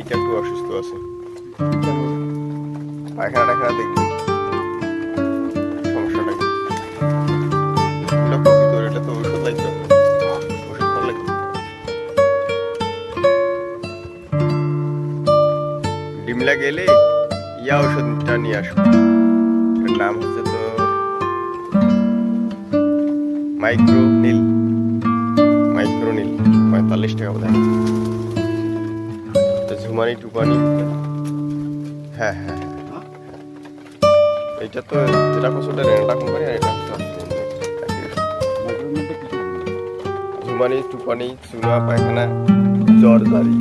এই কাকু অসুস্থ আছে। পায়খানা টাখানা দেখবে। ডিমলা গেলে ইয়া ওষুধটা নিয়ে আসব। নাম হচ্ছে তো মাইক্রো নীল মাইক্রো নীল পঁয়তাল্লিশ মানে টাকা বোধ হয় ঝুমানি টুকানি হ্যাঁ হ্যাঁ হ্যাঁ। এটা তো যেটা কসোটা রেন্টা কোম্পানি আর এটা তো ঝুমানি টুকানি চুনা পায়খানা জ্বর জারি